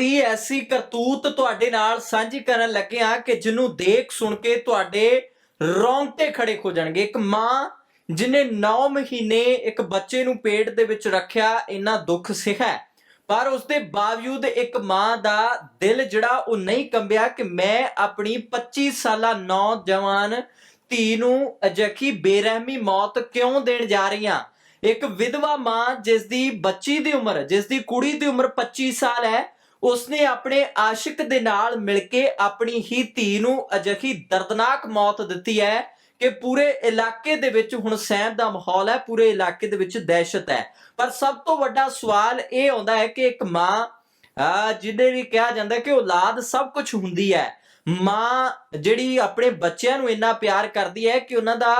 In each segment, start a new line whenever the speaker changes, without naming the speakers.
ਦੀ ਐਸੀ ਕਰਤੂਤ ਤੁਹਾਡੇ ਨਾਲ ਸਾਂਝੀ ਕਰਨ ਲੱਗੇ ਹਾਂ ਕਿ ਜਿਹਨੂੰ ਦੇਖ ਸੁਣ ਕੇ ਤੁਹਾਡੇ ਰੌਂਗਟੇ ਖੜੇ ਹੋ ਜਾਣਗੇ ਇੱਕ ਮਾਂ ਜਿਨੇ 9 ਮਹੀਨੇ ਇੱਕ ਬੱਚੇ ਨੂੰ ਪੇਟ ਦੇ ਵਿੱਚ ਰੱਖਿਆ, ਇੰਨਾ ਦੁੱਖ ਸਿਹਾ ਹੈ। ਪਰ ਉਸ ਦੇ ਬਾਵਜੂਦ ਇੱਕ ਮਾਂ ਦਾ ਦਿਲ ਜਿਹੜਾ ਉਹ ਨਹੀਂ ਕੰਬਿਆ ਕਿ ਮੈਂ ਆਪਣੀ 25 ਸਾਲਾ ਨੌਜਵਾਨ ਧੀ ਨੂੰ ਅਜਿਹੀ ਬੇਰਹਿਮੀ ਮੌਤ ਕਿਉਂ ਦੇਣ ਜਾ ਰਹੀ ਹਾਂ ਇੱਕ ਵਿਧਵਾ ਮਾਂ ਜਿਸ ਦੀ ਬੱਚੀ ਦੀ ਉਮਰ ਜਿਸ ਦੀ ਕੁੜੀ ਦੀ ਉਮਰ 25 ਸਾਲ ਹੈ ਉਸਨੇ ਆਪਣੇ ਆਸ਼ਿਕ ਦੇ ਨਾਲ ਮਿਲ ਕੇ ਆਪਣੀ ਹੀ ਧੀ ਨੂੰ ਅਜਿਹੀ ਦਰਦਨਾਕ ਮੌਤ ਦਿੱਤੀ ਹੈ ਕਿ ਪੂਰੇ ਇਲਾਕੇ ਦੇ ਵਿੱਚ ਹੁਣ ਸਹਿਮ ਦਾ ਮਾਹੌਲ ਹੈ, ਪੂਰੇ ਇਲਾਕੇ ਦੇ ਵਿੱਚ ਦਹਿਸ਼ਤ ਹੈ। ਪਰ ਸਭ ਤੋਂ ਵੱਡਾ ਸਵਾਲ ਇਹ ਆਉਂਦਾ ਹੈ ਕਿ ਇੱਕ ਮਾਂ ਆ ਜਿਹਦੇ ਵੀ ਕਿਹਾ ਜਾਂਦਾ ਕਿ ਔਲਾਦ ਸਭ ਕੁਝ ਹੁੰਦੀ ਹੈ। ਮਾਂ ਜਿਹੜੀ ਆਪਣੇ ਬੱਚਿਆਂ ਨੂੰ ਇੰਨਾ ਪਿਆਰ ਕਰਦੀ ਹੈ ਕਿ ਉਹਨਾਂ ਦਾ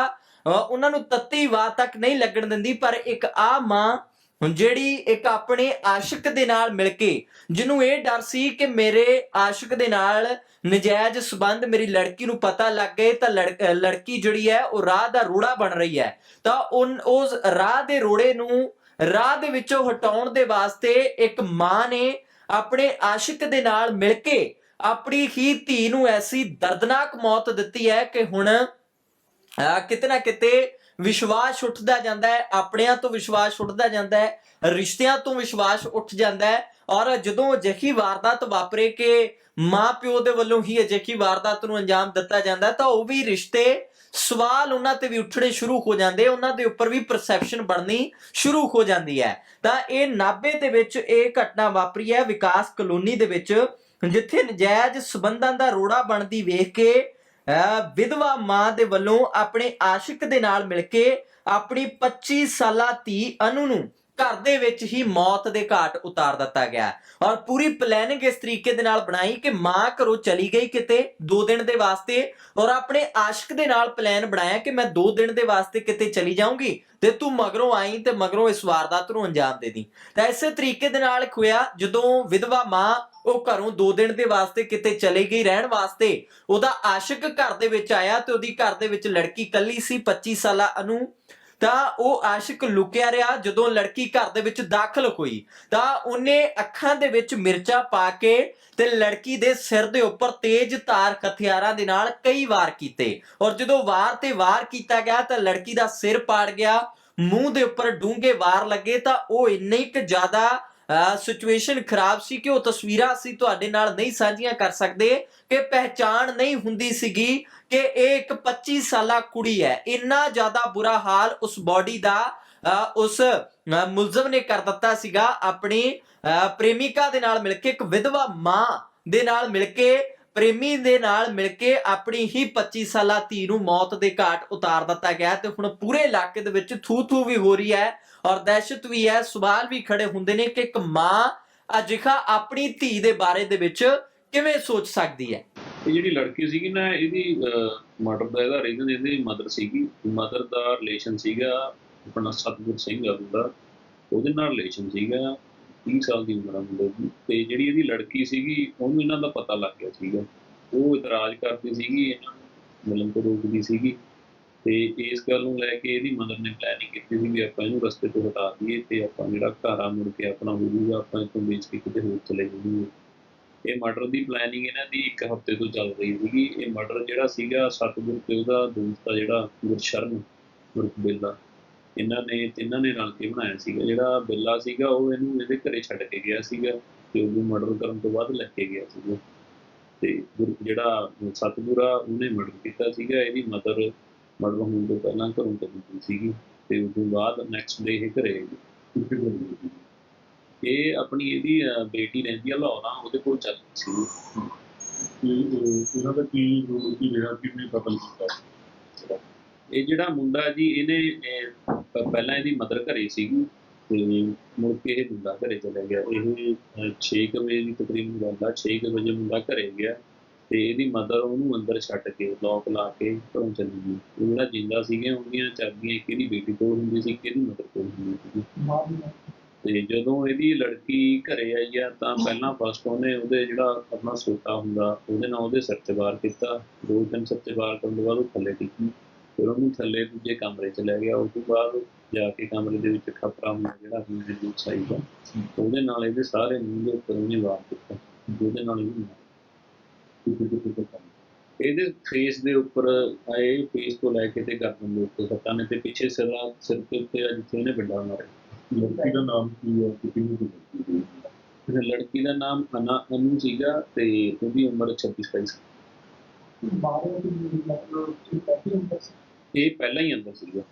ਉਹਨਾਂ ਨੂੰ ਤੱਤੀ ਵਾਰ ਤੱਕ ਨਹੀਂ ਲੱਗਣ ਦਿੰਦੀ, ਪਰ ਇੱਕ ਆ ਮਾਂ ਹੁਣ ਜਿਹੜੀ ਇੱਕ ਆਪਣੇ ਆਸ਼ਿਕ ਦੇ ਨਾਲ ਮਿਲ ਕੇ, ਜਿਹਨੂੰ ਇਹ ਡਰ ਸੀ ਕਿ ਮੇਰੇ ਆਸ਼ਿਕ ਦੇ ਨਾਲ ਨਜਾਇਜ਼ ਸਬੰਧ ਮੇਰੀ ਲੜਕੀ ਨੂੰ ਪਤਾ ਲੱਗ ਗਏ, ਤਾਂ ਲੜ- ਲੜਕੀ ਜਿਹੜੀ ਹੈ ਉਹ ਰਾਹ ਦਾ ਰੋੜਾ ਬਣ ਰਹੀ ਹੈ। ਤਾਂ ਉਹ ਉਸ ਰਾਹ ਦੇ ਰੋੜੇ ਨੂੰ ਰਾਹ ਦੇ ਵਿੱਚੋਂ ਹਟਾਉਣ ਦੇ ਵਾਸਤੇ ਇੱਕ ਮਾਂ ਨੇ ਆਪਣੇ ਆਸ਼ਿਕ ਦੇ ਨਾਲ ਮਿਲ ਕੇ ਆਪਣੀ ਹੀ ਧੀ ਨੂੰ ਐਸੀ ਦਰਦਨਾਕ ਮੌਤ ਦਿੱਤੀ ਹੈ ਕਿ ਹੁਣ ਆ ਕਿਤੇ ਨਾ ਕਿਤੇ ਵਿਸ਼ਵਾਸ ਉੱਠਦਾ ਜਾਂਦਾ ਹੈ, ਆਪਣਿਆਂ ਤੋਂ ਵਿਸ਼ਵਾਸ ਉੱਠਦਾ ਜਾਂਦਾ ਹੈ, ਰਿਸ਼ਤਿਆਂ ਤੋਂ ਵਿਸ਼ਵਾਸ ਉੱਠ ਜਾਂਦਾ ਹੈ ਔਰ ਜਦੋਂ ਅਜਿਹੀ ਵਾਰਦਾਤ ਵਾਪਰੇ ਕਿ ਮਾਂ ਪਿਓ ਦੇ ਵੱਲੋਂ ਹੀ ਅਜਿਹੀ ਵਾਰਦਾਤ ਨੂੰ ਅੰਜਾਮ ਦਿੱਤਾ ਜਾਂਦਾ ਤਾਂ ਉਹ ਵੀ ਰਿਸ਼ਤੇ ਸਵਾਲ ਉਹਨਾਂ ਤੇ ਵੀ ਉੱਠਣੇ ਸ਼ੁਰੂ ਹੋ ਜਾਂਦੇ, ਉਹਨਾਂ ਦੇ ਉੱਪਰ ਵੀ ਪਰਸੈਪਸ਼ਨ ਬਣਨੀ ਸ਼ੁਰੂ ਹੋ ਜਾਂਦੀ ਹੈ। ਤਾਂ ਇਹ ਨਾਬੇ ਦੇ ਵਿੱਚ ਇਹ ਘਟਨਾ ਵਾਪਰੀ ਹੈ, ਵਿਕਾਸ ਕਲੋਨੀ ਦੇ ਵਿੱਚ, ਜਿੱਥੇ ਨਜਾਇਜ਼ ਸਬੰਧਾਂ ਦਾ ਰੋੜਾ ਬਣਦੀ ਵੇਖ ਕੇ ਵਿਧਵਾ ਮਾਂ ਦੇ ਵੱਲੋਂ ਆਪਣੇ ਆਸ਼ਿਕ ਦੇ ਨਾਲ ਮਿਲ ਕੇ ਆਪਣੀ 25 ਸਾਲਾ ਧੀ ਅਨੂ ਨੂੰ ਘਰ ਦੇ ਵਿੱਚ ਹੀ ਮੌਤ ਦੇ ਘਾਟ ਉਤਾਰ ਦਿੱਤਾ ਗਿਆ ਔਰ ਪੂਰੀ ਪਲੈਨਿੰਗ ਇਸ ਤਰੀਕੇ ਦੇ ਨਾਲ ਬਣਾਈ ਕਿ ਮਾਂ ਘਰੋਂ ਚਲੀ ਗਈ ਕਿਤੇ 2 ਦਿਨ ਦੇ ਵਾਸਤੇ ਔਰ ਆਪਣੇ ਆਸ਼ਿਕ ਦੇ ਨਾਲ ਪਲਾਨ ਬਣਾਇਆ ਕਿ ਮੈਂ 2 ਦਿਨ ਦੇ ਵਾਸਤੇ ਕਿਤੇ ਚਲੀ ਜਾਊਂਗੀ ਤੇ ਤੂੰ ਮਗਰੋਂ ਆਈ ਤੇ ਮਗਰੋਂ ਇਸ ਵਾਰਦਾਤ ਨੂੰ ਅੰਜਾਮ ਦੇ ਦੀ। ਤਾਂ ਇਸੇ ਤਰੀਕੇ ਦੇ ਨਾਲ ਖੋਇਆ ਜਦੋਂ ਵਿਧਵਾ ਮਾਂ ਉਹ ਘਰੋਂ 2 ਦਿਨ ਦੇ ਵਾਸਤੇ ਕਿਤੇ ਚਲੀ ਗਈ ਰਹਿਣ ਵਾਸਤੇ, ਉਹਦਾ ਆਸ਼ਿਕ ਘਰ ਦੇ ਵਿੱਚ ਆਇਆ ਤੇ ਉਹਦੀ ਘਰ ਦੇ ਵਿੱਚ ਲੜਕੀ ਕੱਲੀ ਸੀ 25 ਸਾਲਾ ਅਨੂ। ਤਾਂ ਉਹ ਆਸ਼ਿਕ ਲੁਕਿਆ ਰਿਹਾ ਜਦੋਂ ਲੜਕੀ ਘਰ ਦੇ ਵਿੱਚ ਦਾਖਲ ਹੋਈ। ਤਾਂ ਉਹਨੇ ਅੱਖਾਂ ਦੇ ਵਿੱਚ ਮਿਰਚਾਂ ਪਾ ਕੇ ਤੇ ਲੜਕੀ ਦੇ ਸਿਰ ਦੇ ਉੱਪਰ ਤੇਜ਼ ਧਾਰ ਹਥਿਆਰਾਂ ਦੇ ਨਾਲ ਕਈ ਵਾਰ ਕੀਤੇ। ਔਰ ਜਦੋਂ ਵਾਰ ਤੇ ਵਾਰ ਕੀਤਾ ਗਿਆ ਤਾਂ ਲੜਕੀ ਦਾ ਸਿਰ ਪਾੜ ਗਿਆ, ਮੂੰਹ ਦੇ ਉੱਪਰ ਡੂੰਘੇ ਵਾਰ ਲੱਗੇ ਤਾਂ ਉਹ ਇੰਨੇ ਕੁ ਜ਼ਿਆਦਾ ਸਿਚੁਏਸ਼ਨ ਖਰਾਬ ਸੀ ਕਿ ਉਹ ਤਸਵੀਰਾਂ ਅਸੀਂ ਤੁਹਾਡੇ ਨਾਲ ਨਹੀਂ ਸਾਂਝੀਆਂ ਕਰ ਸਕਦੇ ਕਿ ਪਹਿਚਾਣ ਨਹੀਂ ਹੁੰਦੀ ਸੀਗੀ ਕਿ ਇਹ ਇੱਕ 25 ਸਾਲਾ ਕੁੜੀ ਹੈ। ਇੰਨਾ ਜ਼ਿਆਦਾ ਬੁਰਾ ਹਾਲ ਉਸ ਬਾਡੀ ਦਾ ਉਸ ਮੁਲਜ਼ਮ ਨੇ ਕਰ ਦਿੱਤਾ ਸੀਗਾ। ਆਪਣੀ ਅ, ਪ੍ਰੇਮਿਕਾ ਦੇ ਨਾਲ ਮਿਲ ਕੇ ਇੱਕ ਵਿਧਵਾ ਮਾਂ ਦੇ ਨਾਲ ਮਿਲ ਕੇ ਪ੍ਰੇਮੀ ਦੇ ਨਾਲ ਮਿਲ ਕੇ ਆਪਣੀ ਹੀ 25 ਸਾਲਾ ਧੀ ਨੂੰ ਮੌਤ ਦੇ ਘਾਟ ਉਤਾਰ ਦਿੱਤਾ ਗਿਆ ਤੇ ਹੁਣ ਪੂਰੇ ਇਲਾਕੇ ਦੇ ਵਿੱਚ ਥੂ ਥੂ ਵੀ ਹੋ ਰਹੀ ਹੈ ਔਰ ਦਹਿਸ਼ਤ ਵੀ ਹੈ। ਸਵਾਲ ਵੀ ਖੜੇ ਹੁੰਦੇ ਨੇ ਕਿ ਇੱਕ ਮਾਂ ਅਜਿਹਾ ਆਪਣੀ ਧੀ ਦੇ ਬਾਰੇ ਦੇ ਵਿੱਚ ਕਿਵੇਂ ਸੋਚ ਸਕਦੀ ਹੈ?
ਇਹ ਜਿਹੜੀ ਲੜਕੀ ਸੀਗੀ ਨਾ ਇਹਦੀ ਮਰਡਰ ਦਾ ਇਹਦਾ ਰੀਜ਼ਨ ਇਹਦੀ ਮਦਰ ਸੀਗੀ। ਮਦਰ ਦਾ ਰਿਲੇਸ਼ਨ ਸੀਗਾ, ਆਪਣਾ ਸਤਗੁਰ ਸਿੰਘ ਆ ਦਾ ਉਹਦੇ ਨਾਲ ਰਿਲੇਸ਼ਨ ਸੀਗਾ। 30 ਸਾਲ ਦੀ ਉਮਰ ਆ ਮੁੰਡੇ ਦੀ, ਤੇ ਜਿਹੜੀ ਇਹਦੀ ਲੜਕੀ ਸੀਗੀ, ਉਹਨੂੰ ਇਹਨਾਂ ਦਾ ਪਤਾ ਲੱਗ ਗਿਆ ਸੀਗਾ। ਉਹ ਇਤਰਾਜ਼ ਕਰਦੀ ਸੀਗੀ, ਇਹਨਾਂ ਨੂੰ ਮਿਲਣ ਤੋਂ ਰੋਕਦੀ ਸੀਗੀ। ਤੇ ਇਸ ਗੱਲ ਨੂੰ ਲੈ ਕੇ ਇਹਦੀ ਮਦਰ ਨੇ ਪਲੈਨਿੰਗ ਕੀਤੀ ਸੀ ਵੀ ਆਪਾਂ ਇਹਨੂੰ ਰਸਤੇ ਤੋਂ ਹਟਾ ਦਈਏ ਤੇ ਆਪਾਂ ਜਿਹੜਾ ਘਰ ਆ ਮੁੜ ਕੇ ਆਪਣਾ ਹੋ ਜਾਊਗਾ ਆਪਾਂ ਇੱਥੋਂ ਵੇਚ ਕੇ ਕਿਤੇ ਹੋਰ ਚਲੇ ਜਾਈਏ ਇਹ ਮਰਡਰ ਦੀ ਪਲੈਨਿੰਗ ਇਹਨਾਂ ਦੀ ਇੱਕ ਹਫ਼ਤੇ ਤੋਂ ਚੱਲ ਰਹੀ ਸੀਗੀ। ਇਹ ਮਰਡਰ ਜਿਹੜਾ ਸੀਗਾ, ਸਤਿਗੁਰ ਤੇ ਉਹਦਾ ਦੋਸਤ ਆ ਜਿਹੜਾ ਗੁਰਸ਼ਰਨ ਗੁਰਕ ਇਹਨਾਂ ਨੇ ਤਿੰਨਾਂ ਨੇ ਰਲ ਕੇ ਬਣਾਇਆ ਸੀਗਾ। ਜਿਹੜਾ ਬੇਲਾ ਸੀਗਾ ਉਹ ਇਹਨੂੰ ਇਹਦੇ ਘਰੇ ਛੱਡ ਕੇ ਗਿਆ ਸੀਗਾ ਤੇ ਉਹਨੂੰ ਮਰਡਰ ਕਰਨ ਤੋਂ ਬਾਅਦ ਲੈ ਕੇ ਗਿਆ ਸੀਗਾ। ਤੇ ਜਿਹੜਾ ਸਤਿਗੁਰ ਉਹਨੇ ਮਰਡਰ ਕੀਤਾ ਸੀਗਾ। ਇਹਦੀ ਮਦਰ ਮਰਡਰ ਹੋਣ ਤੋਂ ਪਹਿਲਾਂ ਘਰੋਂ ਚਲੀ ਗਈ ਸੀਗੀ ਤੇ ਉਸ ਤੋਂ ਬਾਅਦ ਨੈਕਸਟ ਡੇ ਇਹ ਘਰੇ ਇਹ ਆਪਣੀ ਇਹਦੀ ਬੇਟੀ ਰਹਿੰਦੀ ਆ ਲਾਹੌਰ ਉਹਦੇ ਕੋਲ ਚੱਲ ਸੀ
ਕਿ ਅਹ, ਇਹਨਾਂ ਦਾ ਕੀ ਰੋਲ ਕੀ ਰਿਹਾ ਕਿ ਵੀ ਕਤਲ ਕੀਤਾ?
ਇਹ ਜਿਹੜਾ ਮੁੰਡਾ ਜੀ ਇਹਨੇ ਪਹਿਲਾਂ ਇਹਦੀ ਮਦਰ ਘਰੇ ਸੀਗੀ ਤੇ ਮੁੜ ਕੇ ਇਹ ਮੁੰਡਾ ਘਰੇ ਚਲਾ ਗਿਆ। ਇਹ 6 ਵਜੇ ਦੀ ਤਕਰੀਬਨ ਗੱਲ ਆ 6 ਵਜੇ ਮੁੰਡਾ ਘਰੇ ਗਿਆ ਤੇ ਇਹਦੀ ਮਦਰ ਉਹਨੂੰ ਅੰਦਰ ਛੱਡ ਕੇ ਲੋਕ ਲਾ ਕੇ ਘਰੋਂ ਚਲੀ ਗਈ। ਜਿਹੜਾ ਜਿੰਦਾ ਸੀਗੇ, ਉਹਦੀਆਂ ਚਾਬੀਆਂ ਇੱਕ ਬੇਟੀ ਕੋਲ ਹੁੰਦੀ ਸੀ ਕਿਹਦੀ ਮਦਰ ਕੋਲ ਹੁੰਦੀ ਸੀ ਤੇ ਜਦੋਂ ਇਹਦੀ ਲੜਕੀ ਘਰੇ ਆਈ ਆ, ਤਾਂ ਪਹਿਲਾਂ ਫਸਟ ਉਹਨੇ ਉਹਦੇ ਜਿਹੜਾ ਆਪਣਾ ਸੋਟਾ ਹੁੰਦਾ, ਉਹਦੇ ਨਾਲ ਉਹਦੇ ਸਿਰ ਤੇ ਵਾਰ ਕੀਤਾ। ਦੋ ਤਿੰਨ ਸਿਰ ਤੇ ਵਾਰ ਕਰਨ ਤੋਂ ਬਾਅਦ ਉਹ ਥੱਲੇ ਡਿੱਗੀ। ਫਿਰ ਉਹਨੂੰ ਥੱਲੇ ਦੂਜੇ ਕਮਰੇ 'ਚ ਲੈ ਗਿਆ, ਉਸ ਤੋਂ ਬਾਅਦ ਜਾ ਕੇ ਕਮਰੇ ਦੇ ਵਿੱਚ ਖਪਰਾ ਹੁੰਦਾ ਜਿਹੜਾ ਹੀਰੇ ਦੀ ਸਾਈ ਦਾ ਉਹਦੇ ਨਾਲ ਇਹਦੇ ਸਾਰੇ ਮੂੰਹ ਦੇ ਉੱਪਰ ਉਹਨੇ ਵਾਰ ਕੀਤਾ ਉਹਦੇ ਨਾਲ ਇਹਦੇ ਫੇਸ ਦੇ ਉੱਪਰ ਆਏ ਫੇਸ ਤੋਂ ਲੈ ਕੇ ਤੇ ਗਰਦਨ ਦੇ ਉੱਤੇ ਸੱਟਾਂ ਨੇ ਤੇ ਪਿੱਛੇ ਸਿਰ ਸਿਰ ਦੇ ਉੱਤੇ ਜਿੱਥੇ ਇਹਨੇ ਵੱਡਾ ਮਾਰਿਆ।
ਲੜਕੀ ਦਾ ਨਾਮ ਕੀ ਹੈ ਕਿੰਨੀ ਕੁ ਲੜਕੀ
ਦਾ ਨਾਮ ਅਨਾ, ਅਨੂ ਸੀਗਾ ਤੇ ਉਹਦੀ ਉਮਰ 26 27 ਸੀ। ਇਹ ਪਹਿਲਾਂ ਹੀ ਅੰਦਰ ਸੀਗਾ।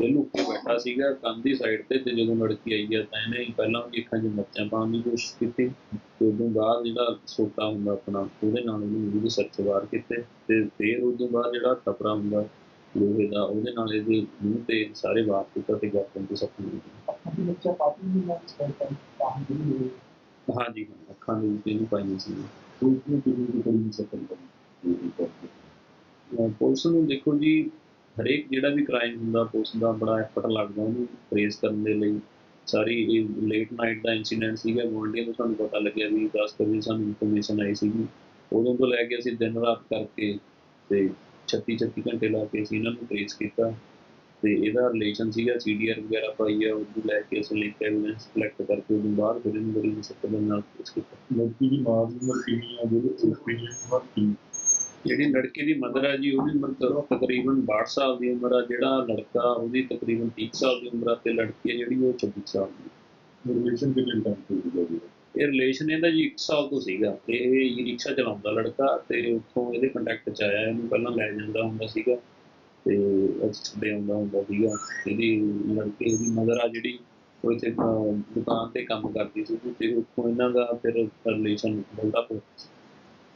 ਇਹ ਲੁੱਕ ਬੈਠਾ ਸੀਗਾ ਕੰਧ ਦੀ ਸਾਈਡ ਤੇ ਤੇ ਜਦੋਂ ਲੜਕੀ ਆਈ ਆ ਤਾਂ ਇਹਨੇ ਪਹਿਲਾਂ ਉਹਦੀ ਅੱਖਾਂ 'ਚ ਮਿਰਚਾਂ ਪਾਉਣ ਦੀ ਕੋਸ਼ਿਸ਼ ਕੀਤੀ। ਤੇ ਉਦੋਂ ਬਾਅਦ ਜਿਹੜਾ ਸੋਟਾ ਹੁੰਦਾ ਆਪਣਾ ਉਹਦੇ ਨਾਲ ਉਹਨੂੰ ਉਹਦੇ ਸਿਰ 'ਚ ਵਾਰ ਕੀਤੇ। ਤੇ ਫਿਰ ਉਦੋਂ ਬਾਅਦ ਜਿਹੜਾ ਟਪਰਾ ਹੁੰਦਾ ਲੋਹੇ ਦਾ ਉਹਦੇ ਨਾਲ ਇਹਦੇ ਮੂੰਹ ਤੇ ਸਾਰੇ ਵਾਰ ਕੀਤਾ ਤੇ ਗਰਦਨ ਤੇ ਸੱਟ ਲੱਗੀ। ਹਾਂਜੀ ਹਾਂ, ਅੱਖਾਂ ਦੇ ਵਿੱਚ ਇਹਨੂੰ ਪਾਈਆਂ ਸੀ
ਉਸ ਨੂੰ ਕਿੰਨੀ ਕੁ ਕਰੀ ਸਕਣ ਦਾ
ਅਹ ਪੁਲਿਸ ਨੂੰ ਦੇਖੋ ਜੀ, ਹਰੇਕ ਜਿਹੜਾ ਵੀ ਕ੍ਰਾਈਮ ਹੁੰਦਾ, ਪੁਲਿਸ ਦਾ ਬੜਾ ਐਫਰਟ ਲੱਗਦਾ ਉਹਨੂੰ ਟ੍ਰੇਸ ਕਰਨ ਦੇ ਲਈ। ਸਾਰੀ ਇਹ ਲੇਟ ਨਾਈਟ ਦਾ ਇਨਸੀਡੈਂਟ ਸੀਗਾ ਗੁਆਂਢੀਆਂ ਤੋਂ ਸਾਨੂੰ ਪਤਾ ਲੱਗਿਆ ਵੀ 10 ਵਜੇ ਸਾਨੂੰ ਇਨਫੋਰਮੇਸ਼ਨ ਆਈ ਸੀਗੀ। ਉਦੋਂ ਤੋਂ ਲੈ ਕੇ ਅਸੀਂ ਦਿਨ ਰਾਤ ਕਰਕੇ ਤੇ 36 36 ਘੰਟੇ ਲਾ ਕੇ ਅਸੀਂ ਇਹਨਾਂ ਨੂੰ ਟ੍ਰੇਸ ਕੀਤਾ। ਤੇ ਇਹਦਾ ਰਿਲੇਸ਼ਨ ਸੀਗਾ ਸੀਡੀਆਰ ਵਗੈਰਾ ਪਾਈ ਆ ਉਹਨੂੰ ਲੈ ਕੇ ਅਸੀਂ ਲਿਖ ਕੇ ਕਲੈਕਟ ਕਰਕੇ ਉਦੋਂ ਬਾਅਦ ਫਿਰ ਇਹਨੂੰ ਬੜੀ ਮੁਸ਼ਕਲ ਨਾਲ ਟ੍ਰੇਸ ਕੀਤਾ।
ਲੜਕੀ ਦੀ ਮਾਂ ਦੀ ਉਮਰ ਕਿੰਨੀ ਹੈ ਜਿਹੜੇ ਐਕਸਪੀਰੀਅੰਸ ਬਾਅਦ
ਜਿਹੜੀ ਲੜਕੇ ਦੀ ਮਦਰ ਹੈ ਜੀ ਉਹਦੀ ਉਮਰ ਤ- ਤਕਰੀਬਨ 62 ਸਾਲ ਦੀ ਉਮਰ ਆ ਜਿਹੜਾ ਲੜਕਾ ਉਹਦੀ ਤਕਰੀਬਨ 30 ਸਾਲ ਦੀ ਉਮਰ ਆ ਤੇ ਲੜਕੀ ਜਿਹੜੀ ਉਹ 26 ਸਾਲ ਦੀ।
ਰਿਲੇਸ਼ਨ ਕਿੰਨੇ ਟਾਈਮ ਤੋਂ ਹੋ ਗਿਆ
ਇਹ ਰਿਲੇਸ਼ਨ ਇਹਦਾ ਜੀ 1 ਸਾਲ ਤੋਂ ਸੀਗਾ ਤੇ ਇਹ ਈ ਰਿਕਸ਼ਾ ਚਲਾਉਂਦਾ ਲੜਕਾ ਤੇ ਉੱਥੋਂ ਇਹਦੇ ਕੰਟੈਕਟ ਚ ਆਇਆ ਇਹਨੂੰ ਪਹਿਲਾਂ ਲੈ ਜਾਂਦਾ ਹੁੰਦਾ ਸੀਗਾ ਤੇ ਅੱਜ ਛੱਡੇ ਆਉਂਦਾ ਹੁੰਦਾ ਸੀਗਾ। ਇਹਦੀ ਲੜਕੇ ਦੀ ਮਦਰ ਆ ਜਿਹੜੀ ਉਹ ਇੱਥੇ ਦੁਕਾਨ ਤੇ ਕੰਮ ਕਰਦੀ ਸੀ ਤੇ ਉੱਥੋਂ ਇਹਨਾਂ ਦਾ ਫਿਰ ਰਿਲੇਸ਼ਨ ਬਣਦਾ ਪਿਆ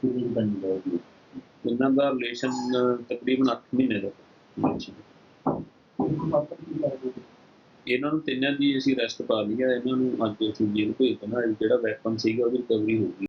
ਕਿੰਨੇ ਟਾਈਮ ਦਾ ਹੋ ਗਿਆ?
ਇਹਨਾਂ ਦਾ ਰਿਲੇਸ਼ਨ ਤਕਰੀਬਨ 8 ਮਹੀਨੇ ਦਾ। ਇਹਨਾਂ ਨੂੰ ਤਿੰਨਾਂ ਦੀ ਅਸੀਂ ਅਰੈਸਟ ਪਾ ਲਈ ਆ। ਇਹਨਾਂ ਨੂੰ ਅੱਜ ਅਸੀਂ ਜੇਲ੍ਹ ਭੇਜ ਦੇਣਾ ਜਿਹੜਾ ਵੈਪਨ ਸੀਗਾ, ਉਹਦੀ ਰਿਕਵਰੀ ਹੋ ਗਈ।